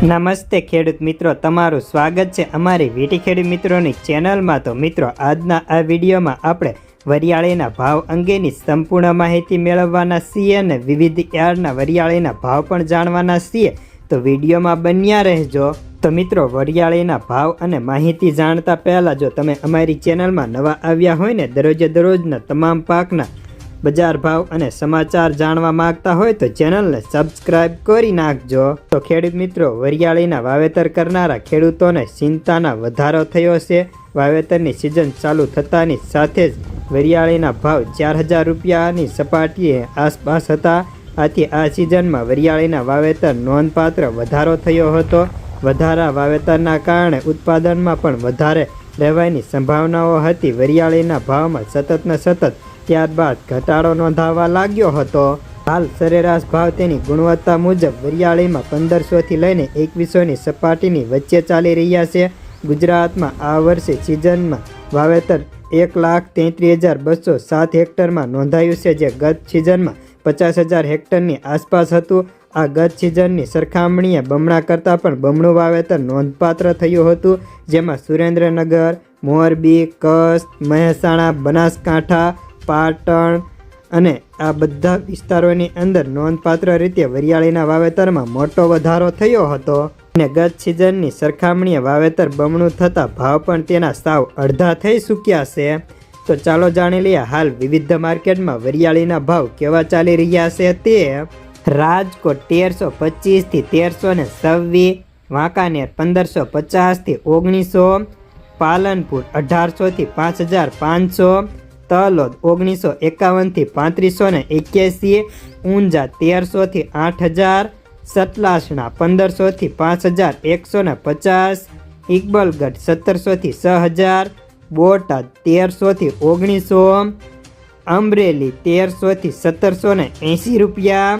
નમસ્તે ખેડૂત મિત્રો, તમારું સ્વાગત છે અમારી વીટી ખેડૂત મિત્રોની ચેનલમાં. તો મિત્રો, આજના આ વિડીયોમાં આપણે વરિયાળીના ભાવ અંગેની સંપૂર્ણ માહિતી મેળવવાના છીએ અને વિવિધ યાર્ડના વરિયાળીના ભાવ પણ જાણવાના છીએ. તો વિડીયોમાં બન્યા રહેજો. તો મિત્રો, વરિયાળીના ભાવ અને માહિતી જાણતા પહેલાં જો તમે અમારી ચેનલમાં નવા આવ્યા હોય ને, દરરોજે દરરોજના તમામ પાકના બજાર ભાવ અને સમાચાર જાણવા માંગતા હોય તો ચેનલને સબસ્ક્રાઇબ કરી નાખજો. તો ખેડૂત મિત્રો, વરિયાળીના વાવેતર કરનારા ખેડૂતોને ચિંતાના વધારો થયો છે. વાવેતરની સિઝન ચાલુ થતાની સાથે જ વરિયાળીના ભાવ ચાર હજાર રૂપિયાની સપાટીએ આસપાસ હતા. આથી આ સિઝનમાં વરિયાળીના વાવેતર નોંધપાત્ર વધારો થયો હતો. વધારા વાવેતરના કારણે ઉત્પાદનમાં પણ વધારે રહેવાની સંભાવનાઓ હતી. વરિયાળીના ભાવમાં સતત ને સતત ત્યારબાદ ઘટાડો નોંધાવા લાગ્યો હતો. હાલ સરેરાશ ભાવ તેની ગુણવત્તા મુજબ વરિયાળીમાં પંદરસોથી લઈને એકવીસોની સપાટીની વચ્ચે ચાલી રહ્યા છે. ગુજરાતમાં આ વર્ષે સિઝનમાં વાવેતર એક લાખ તેત્રીસ હજાર બસો સાત હેક્ટરમાં નોંધાયું છે, જે ગત સિઝનમાં પચાસ હજાર હેક્ટરની આસપાસ હતું. આ ગત સિઝનની સરખામણીએ બમણા કરતાં પણ બમણું વાવેતર નોંધપાત્ર થયું હતું, જેમાં સુરેન્દ્રનગર, મોરબી, કચ્છ, મહેસાણા, બનાસકાંઠા પાટણ અને આ બધા વિસ્તારોની અંદર નોંધપાત્ર રીતે વરિયાળીના વાવેતરમાં મોટો વધારો થયો હતો. અને ગત સિઝનની સરખામણીએ વાવેતર બમણું થતાં ભાવ પણ તેના સાવ અડધા થઈ ચૂક્યા છે. તો ચાલો જાણી લઈએ હાલ વિવિધ માર્કેટમાં વરિયાળીના ભાવ કેવા ચાલી રહ્યા છે તે. રાજકોટ તેરસો પચીસથી તેરસો ને છવ્વીસ, વાંકાનેર પંદરસો પચાસથી ઓગણીસો, પાલનપુર અઢારસોથી પાંચ હજાર પાંચસો તલોદ ઓગણીસો એકાવનથી પાંત્રીસો ને એક્યાસી ઊંઝા તેરસોથી આઠ હજાર સતલાસણા પંદરસોથી પાંચ હજાર એકસો ને પચાસ, ઇકબલગઢ સત્તરસોથી છ હજાર બોટાદ તેરસોથી ઓગણીસો, અમરેલી તેરસોથી સત્તરસો ને એંસી રૂપિયા.